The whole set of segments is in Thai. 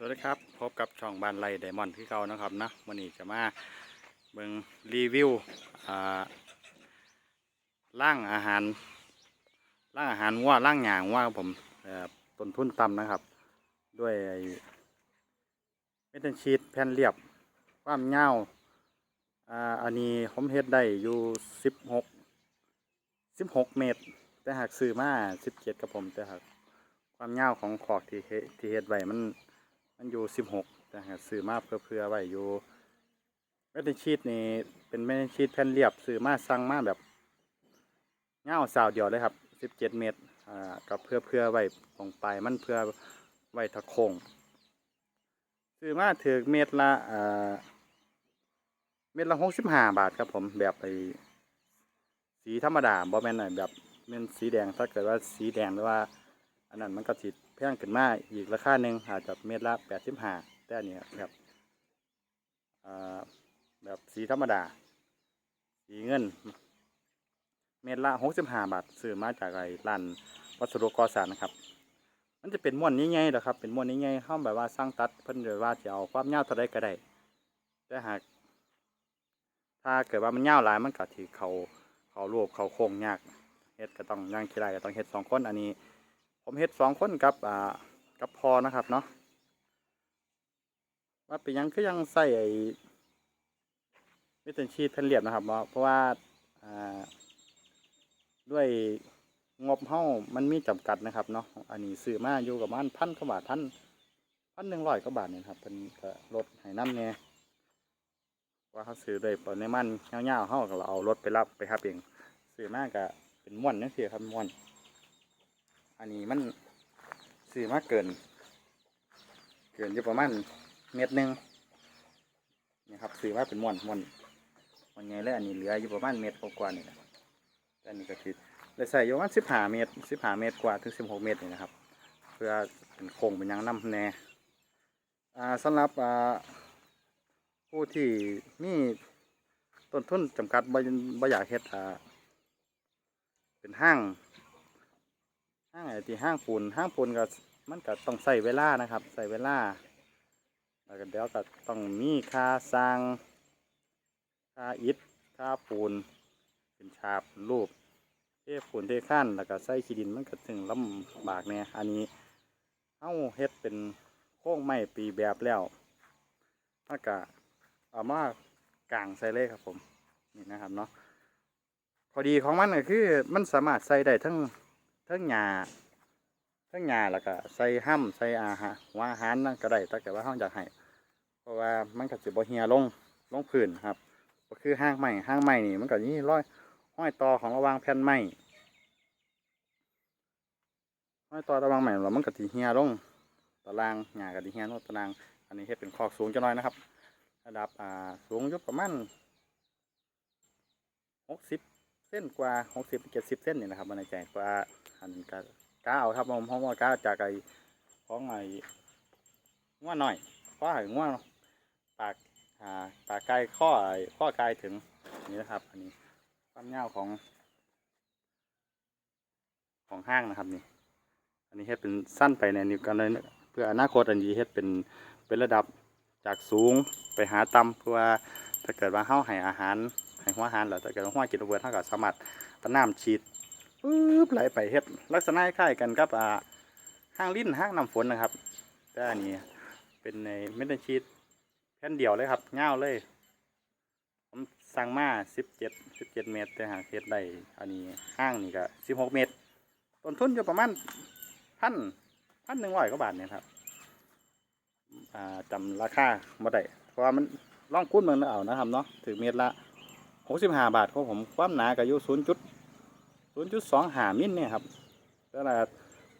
สวัสดีครับ พบกับช่องบ้านไรไดมอนด์ที่เก่านะครับนะวันนี้จะมาเบิ่งรีวิวอ่าร่างอาหารร่างอาหารว่าร่างหยางว่าครับผมต้นทุนต่ำนะครับ ด้วยเมทัลชีตแผ่นเรียบความยาวอ่าอันนี้ผมเฮ็ดได้อยู่สิบหกสิบหกเมตร แต่หากซื้อมาสิบเจ็ดกับผมแต่หากความยาวของขอกที่เฮ็ดที่เฮ็ดไว้มัน มันอยู่สิบหกแต่หากซื้อมาเพื่อเพื่อไว้อยู่เมทัลชีตนี่เป็นเมทัลชีตแผ่นเรียบซื้อมาสั่งมาแบบเงาสาวเดียวเลยครับสิบเจ็ดเมตรอ่ากับเพื่อเพื่อไว้ตรงปลายมันเพื่อไว้ทะโคงซื้อมาถือเมตรละอ่าเมตรละหกสิบห้าบาทครับผมแบบไอสีธรรมดาบอแมนหน่อยแบบเป็นสีแดงถ้าเกิดว่าสีแดงหรือว่า อันนั้นมันก็สิ แพงขึ้นมาอีกราคาหนึ่งอาจจะเม็ดละแปดสิบห้าแต่อันนี้แบบแบบสีธรรมดา สีเงิน เม็ดละหกสิบห้าบาทซื้อมาจากไอ้ร้านวัสดุก่อสร้างนะครับ มันจะเป็นม้วนใหญ่ๆนะครับ เป็นม้วนใหญ่ๆเข้าแบบว่าสร้างตัดเพิ่นเลยว่าจะเอาความยาวเท่าใดก็ได้แต่หากถ้าเกิดว่ามันยาวหลายมันก็ถือเขาเขารวบเขาโค้งยากเฮ็ดก็ต้องย่างขี้ไรก็ต้องเฮ็ดสองคนอันนี้ ผมเฮ็ดสองคนกับอ่ากับพอนะครับเนาะว่าเป็นยังคือยังใส่ไอ้ไม่เป็นชีทแผ่นเรียบนะครับเพราะว่าอ่าด้วยงบเฮามันมีจำกัดนะครับเนาะอันนี้ซื้อมาอยู่กับมันพันกว่าบาทพันพันหนึ่งร้อยกว่าบาทเนี่ยครับเป็นก็ลดให้น้ำเนี่ยว่าเขาซื้อด้วยปริมาณเงาวๆเขาก็เราเอารถไปรับไปครับเองซื้อมากก็เป็นม้วนนี่สิครับม้วน อันนี้มันซื้อมากเกิน เกินอยู่ประมาณเม็ดหนึ่งนี่ครับซื้อมาเป็นม้วนม้วนม้วนไงแล้วอันนี้เหลืออยู่ประมาณเม็ดกว่านี่นะแต่อันนี้ก็คือเลยใส่อยู่ประมาณสิบห้าเมตรสิบห้าเมตรกว่าถึงสิบหกเมตรนี่นะครับ เพื่อเป็นโครงเป็นยังน้ำแน่สำหรับผู้ที่มีต้นทุนจำกัดบ่บ่อยากเฮ็ดเป็นห้าง ห้างไอ้ที่ห้างปูนห้างปูนก็มันก็ต้องใส่เวลานะครับใส่เวลาแล้วก็เดี๋ยวก็ต้องมีค่าสร้างค่าอิฐค่าปูนเป็นฉาบรูปเทปูนเทขั้นแล้วก็ใส่ขี้ดินมันก็ถึงลำบากเนี่ยอันนี้เฮาเฮ็ดเป็นโค้งไม้ปีแบบแล้วแล้วก็เอามากางใส่เลยครับผมนี่นะครับเนาะพอดีของมันก็คือมันสามารถใส่ได้ทั้ง ทั้งหญ้าทั้งหญ้าแล้วก็ใส่ห้ำใส่อาหารวอาหารนั่นก็ได้ถ้าเกิดว่าเราอยากให้เพราะว่ามันก็สิบ่เหี่ยลงลงพื้นครับ ก็คือห้างไม้ห้างไม้นี่มันก็นี่ร้อยห้อยต่อของระวางแผ่นไม้ห้อยต่อระวางไม้แล้วมันก็สิเหี่ยลงตารางหญ้าก็สิเหี่ยลงตาราง อันนี้เฮ็ดเป็นคอกสูงจังน้อยนะครับ ระดับอ่าสูงอยู่ประมาณหกสิบ เส้นกว่าหกสิบเจ็ดสิบเส้นนี่นะครับมันใจกว่าอันกก้าเอาครับผมเพราะว่าก้าจากไอ้ของไอ้ง่วหน่อยข้อหายง่วปากอ่าปากไก่ข้อไอ้ข้อไก่ถึงนี่นะครับ อันนี้ความยาวของ ของห้างนะครับนี่ อันนี้เฮ็ดเป็นสั้นไปในนิ้วกันเลยเพื่ออนาคตอันนี้เฮ็ดเป็นเป็นระดับจากสูงไปหาต่ำเพื่อถ้าเกิดว่าเฮาให้อาหาร ให้หัวหารแล้วถ้าเกิดว่าหัวกินระเบิดเท่ากับสามารถเอาน้ำฉีดปึ๊บไหลไปเฮ็ดลักษณะคล้ายกันกับอ่าห้างลิ้นห้างน้ำฝนนะครับแต่อันนี้เป็นในเม็ดชีดแผ่นเดียวเลยครับเงาเลยผมสั่งมาสิบเจ็ดสิบเจ็ดเมตรแต่หากเฮ็ดได้อันนี้ห้างนี่ก็สิบหกเมตรต้นทุนอยู่ประมาณพันพันหนึ่งร้อยกว่าบาทเนี่ยครับอ่าจำราคาบ่ได้เพราะว่ามันล่องคุ้นเมืองเอานะครับเนาะถือเมตรละ หกสิบห้าบาทของผมความหนาก็อยู่ศูนย์จุดศูนย์จุดสองหามิลเนี่ยครับแต่ละ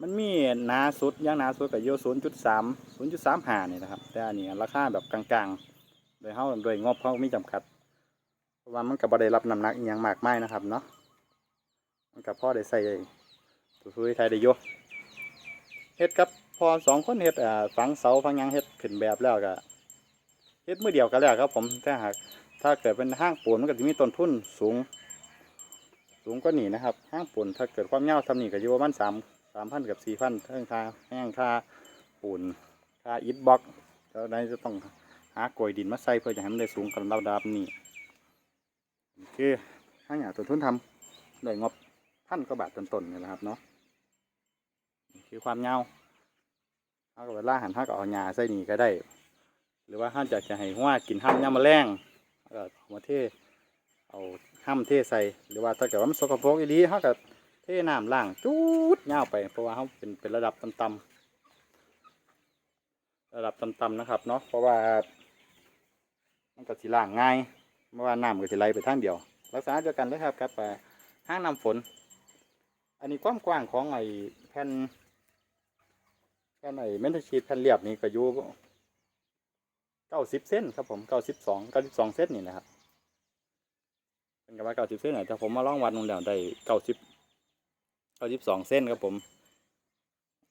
มันมีหนาสุดย่างหนาสุดก็อยู่ศูนย์จุดสามศูนย์จุดสามหานี่นะครับ แต่อันนี้ราคาแบบกลางๆ โดยเฮาโดยงบเขาไมีจำกัด เพราะว่ามันก็บ่ได้รับน้ำหนักอย่างมากมายนะครับเนาะมันก็พอได้ใส่ตัวซุยไทยได้อยเฮ็ดกับพอสองคนเฮ็ดอ่าฝังเสาฝังยังเฮ็ดขึ้นแบบแล้วก็เฮ็ดมือเดียวกันแล้วครับผมแต่หาก ถ้าเกิดเป็นห้างปูนมันก็จะมีต้นทุนสูง สูงกว่านี้นะครับ ห้างปูนถ้าเกิดความยาวทำนี่ก็อยู่ประมาณสามสามพันกับสี่พันเท่งค่าแห้งค่าปูนค่าอิฐบล็อกเจ้าใดจะต้องหากลวยดินมาใส่เพื่อจะให้มันได้สูงกันระดับนี้นี่คือห้างหยาต้นทุนทำได้งบพันกว่าบาทต้นๆนี่แหละครับเนาะคือความยาวเอากับเวลาหันห้าก็เอาหญ้าใส่นี่ก็ได้ หรือว่าห้าจะจะให้หัวกินห้ามยามแมลง ก็มาเทเอาห้ามเทใส่หรือว่าถ้าเกิดว่ามันสกปรกอีหลีห้าก็เทน้ำล้างจูดยาไปเพราะว่าเขาเป็นเป็นระดับต่ำๆระดับต่ำๆนะครับเนาะเพราะว่ามันก็สิล้างง่ายเพราะว่าน้ำก็สิไหลไปทางเดียว ลักษณะเดียวกันเลยครับครับไปห้างน้ำฝน อันนี้ความกว้างของไอ้แผ่นแผ่นไอ้เมนทชีตแผ่นเรียบนี่ก็อยู่ เก้าสิบเส้นครับผมเก้าสิบสองเก้าสิบสองเส้นนี่นะครับเป็นกับว่าเก้าสิบเส้นแต่ผมมาลองวัดนู่นแล้วได้เก้าสิบเก้าสิบสองเส้นครับผม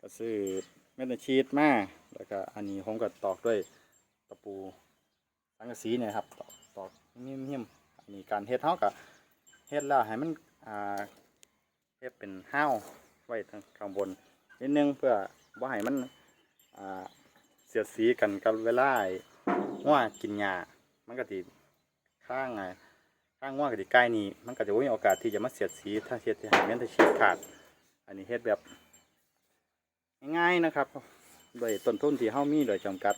ก็ซื้อเมนทชีตมาแล้วก็อันนี้ผมก็ตอกด้วยตะปูสังกะสีเนี่ยครับตอกตอกเงียๆอันนี้การเฮ็ดเฮาก็เฮ็ดแล้วให้มันอ่าเฮ็ดเป็นห้าวไว้ทางข้างบนนิดนึงเพื่อบ่าให้มันอ่าเสียดสีกันกับเวลา ไอ้งัวกินหญ้ามันก็สิข้างไงข้างงัวก็สิใกล้นี่มันก็จะมีโอกาสที่จะมาเสียดสีถ้าเฮ็ดให้แม่นถ้าฉีดขาด อันนี้เฮ็ดแบบง่ายๆนะครับโดยต้นทุนที่เฮามีโดยจำกัด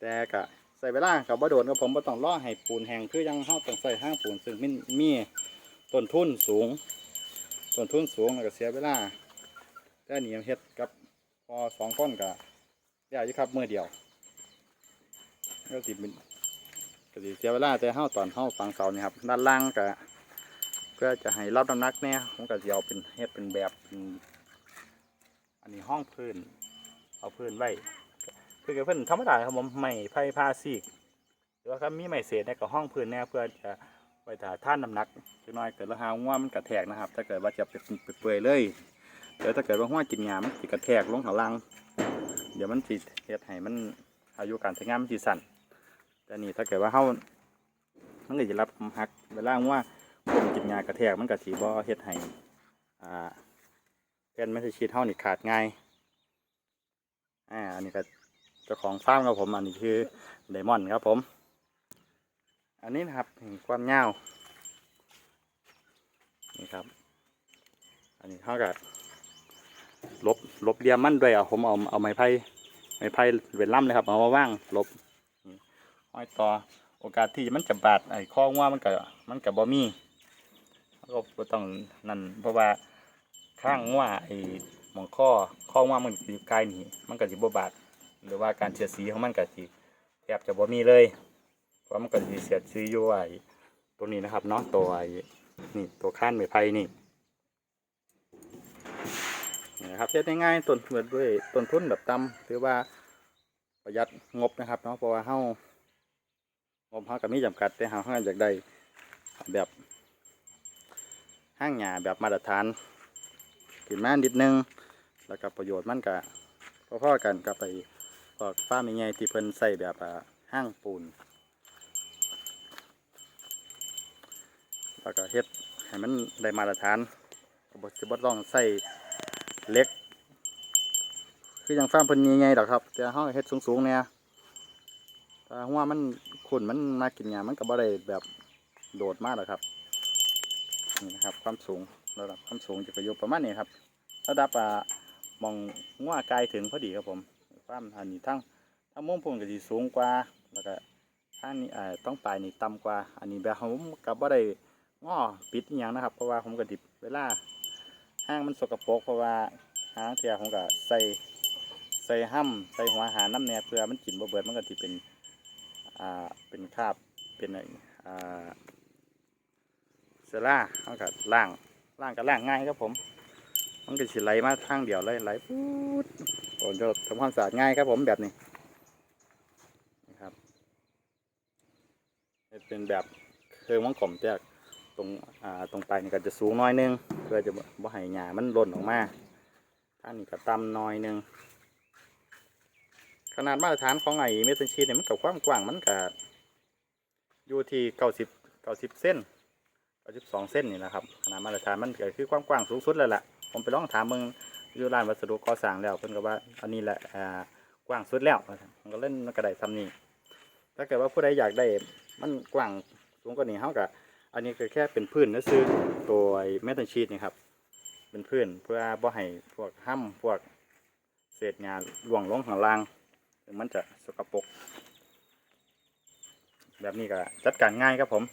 แต่ก็ใส่เวลากับบ่โดนกับผมบ่ต้องรอให้ปูนแห้งคือยังเฮาต้องใส่ห้างปูนซึ่งมันมีต้นทุนสูงต้นทุนสูงแล้วก็เสียเวลาแต่อันนี่เฮ็ดกับพอสองคนก็ได้อยู่ครับมือเดียว ก็สิเป็นก็สิเสียเวลาแต่เฮาตอนเฮาฝังเสานี่ครับด้านล่างก็เพื่อจะให้รับน้ำหนักแน่ผมก็สิเอาเป็นเฮ็ดเป็นแบบเป็นอันนี้ห้องพื้น เอาพื้นไว้คือกับเพื่อนธรรมดาครับผมไม่ไผ่ผ้าซีกหรือว่าครับมีไม้เศษในกับห้องพื้นเนี่ยเพื่อจะไว้ถ่าท่านน้ำหนักจักน้อยเกิดราคาง่วมันกระแทกนะครับ ถ้าเกิดว่าจะเป็นเปื่อยเลยเดี๋ยวถ้าเกิดว่าหัวกินยามันกระแทกลงข้างล่างเดี๋ยวมันสิเฮ็ดให้มันอายุการใช้งานมันสิสั้น แต่นี่ถ้าเกิดว่าเฮามันก็จะรับหักเวลาว่าคนกินยากระแทกมันก็สิบ่เฮ็ดให้อ่าแผ่นไม่ใช่ชีดเฮานี่ขาดง่ายอ่าอันนี้ก็เจ้าของฟาร์มครับผมอันนี้คือไดมอนด์ครับผม อันนี้นะครับเห็นความยาวนี่ครับ อันนี้เท่ากับลบลบเรียมมันด้วยเอาผมเอาเอาไม้ไผ่ไม้ไผ่เวลล่ำเลยครับเอามาว่างลบ ห้อยต่อโอกาสที่มันจะบาดไอ้ข้อว่ามันก็มันกับบ่มีก็บ่ต้องนั่นเพราะว่าข้างว่าไอ้หมองข้อข้อว่ามันสิกายหนีมันก็สิบ่บาดหรือว่าการเสียดสีของมันก็สิแทบจะบ่มีเลยเพราะมันก็สิเสียดสีอยู่ไอ้ตัวนี้นะครับเนาะตัวไอ้นี่ตัวข้านไม้ไผ่นี่นะครับเฮ็ดง่ายๆต้นทุนด้วยต้นทุนแบบต่ำถือว่าประหยัดงบนะครับเนาะเพราะว่าเฮา งบเฮาก็มีจำกัดแต่เฮาเฮาอยากได้แบบห้างหญ้าแบบมาตรฐานขึ้นมานิดนึง แล้วก็ประโยชน์มันก็พอๆกันกับไปพวกฟ้ามใหญ่ๆที่เพิ่นใส่แบบห้างปูนแล้วก็เฮ็ดให้มันได้มาตรฐานกบ่สิบ่ต้องใส่เล็ก คืออย่างฟ้ามเพิ่นใหญ่ๆดอกครับแต่เฮาเฮ็ดสูงๆเนี่ย ถ้าหัวมันขุ่นมันมากินหญ้ามันก็บ่ได้แบบโดดมากหรอกครับนี่นะครับ ความสูงระดับความสูงจะอยู่ประมาณนี้ครับระดับอ่ามองงัวไกลถึงพอดีครับผมความอันนี้ทั้งทั้งมุมพุ่นก็สิสูงกว่าแล้วก็ทางนี้อ่าต้องปลายนี่ต่ำกว่า อันนี้แบบผมกับว่าได้ง้อปิดอย่างนะครับ เพราะว่าผมก็ดิบเวลาห้างมันสกปรกเพราะว่าหางเทียผมก็ใส่ใส่ห้ำใส่หัวหาน้ำเนี่ยเพื่อมันกินบ่เบิดมันก็สิเป็น อ่าเป็นคาบเป็นอ่าเซล่าเขาก็ล่างล่างก็ล่างง่ายครับผม มันก็สิไหลมาทางเดียวเลยไหลปุ๊ดโอ้จะทำความสะอาดง่ายครับผมแบบนี้นะครับเป็นแบบเครื่อมังกลมจากตรงอ่าตรงปลายนี่ก็จะสูงน้อยนึงเพื่อจะบ่ให้หญ้ามันหล่นออกมาท่างนี้ก็ต่ำน้อยนึง นาดมาตรฐานของไอ้เมทัลชีตเนี่ยมันกับความกว้างมันก็อยู่ที่เก้าสิบเก้าสิบเส้นเก้าสิบสองเส้นนี่นะครับขนาดมาตรฐานมันก็คือความกว้างสูงสุดเลยแหละผมไปลองถามมึงอยู่ร้านวัสดุก่อสร้างแล้วเพิ่นก็ว่าอันนี้แหละอ่ากว้างสุดแล้วมันก็เล่นมันก็ไดซ้ำนี้ถ้าเกิดว่าผู้ใดอยากได้มันกว้างสูงกว่านี้เฮาก็อันนี้ก็แค่เป็นพื้นนะซื้อตัวเมทัลชีตนี่ครับเป็นพื้นเพื่อบ่ให้พวกห้ำพวกเศษงานล่วงลงข้างล่าง ถึงมันจะสกปรกแบบนี้ก็จัดการง่ายครับผม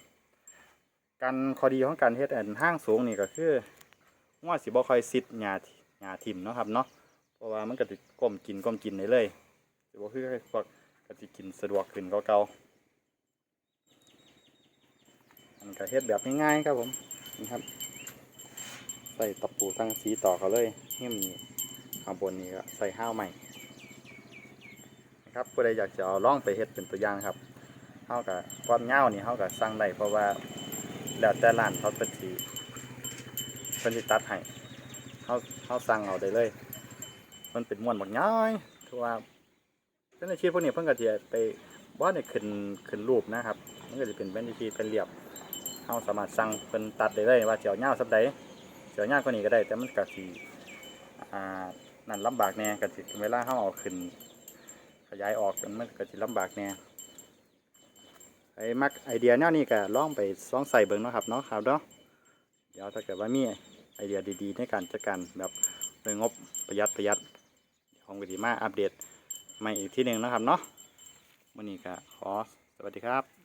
การข้อดีของการเฮ็ดอันห้างสูงนี่ก็คือว่าสิบ่ค่อยซิดหญ้าหญ้าทิ่มเนาะครับเนาะเพราะว่ามันก็สิก้มกินก้มกินได้เลยสิบ่คือพวกก็สิกินสะดวกขึ้นกว่าเก่าอันก็เฮ็ดแบบง่ายๆครับผมนี่ครับใส่ตะปูตั้งสีต่อเขาเลยเหี้ยมนี่ข้างบนนี่ก็ใส่ห้าวใหม่ ครับผู้ใดอยากจะเอาล่องไปเฮ็ดเป็นตัวอย่างครับเฮากับความยาวนี่เฮากับสั่งได้เพราะว่าแล้วแต่ร้านเขาเป็นสีเป็นสิตัดให้เฮาเฮาสั่งเอาได้เลย มันเป็นม้วนบักย้อยถือว่าเป็นอาชีพพวกนี้เพิ่นก็สิไปบ่ได้ขึ้นขึ้นรูปนะครับ มันก็จะเป็นเป็นอาชีพเป็นเรียบเฮาสามารถสั่งเพิ่นตัดได้เลยว่าสิเอายาสักใดเสียยากกว่านี้ก็ได้ แต่มันก็สิอ่านั่นลำบากแน่ก็สิเวลาเฮาเอาขึ้น ขยายออกมันก็สิลำบากแน่ไอ้มักไอเดียแนวนี้ก็ลองไปลองใส่เบิ่งเนาะครับเนาะครับเนาะเดี๋ยวถ้าเกิดว่ามีไอเดียดีๆในการจัดการแบบโดยงบประหยัดประหยัดของวิดีมาอัปเดตใหม่อีกที่หนึ่งนะครับเนาะวันนี้ก็ขอสวัสดีครับ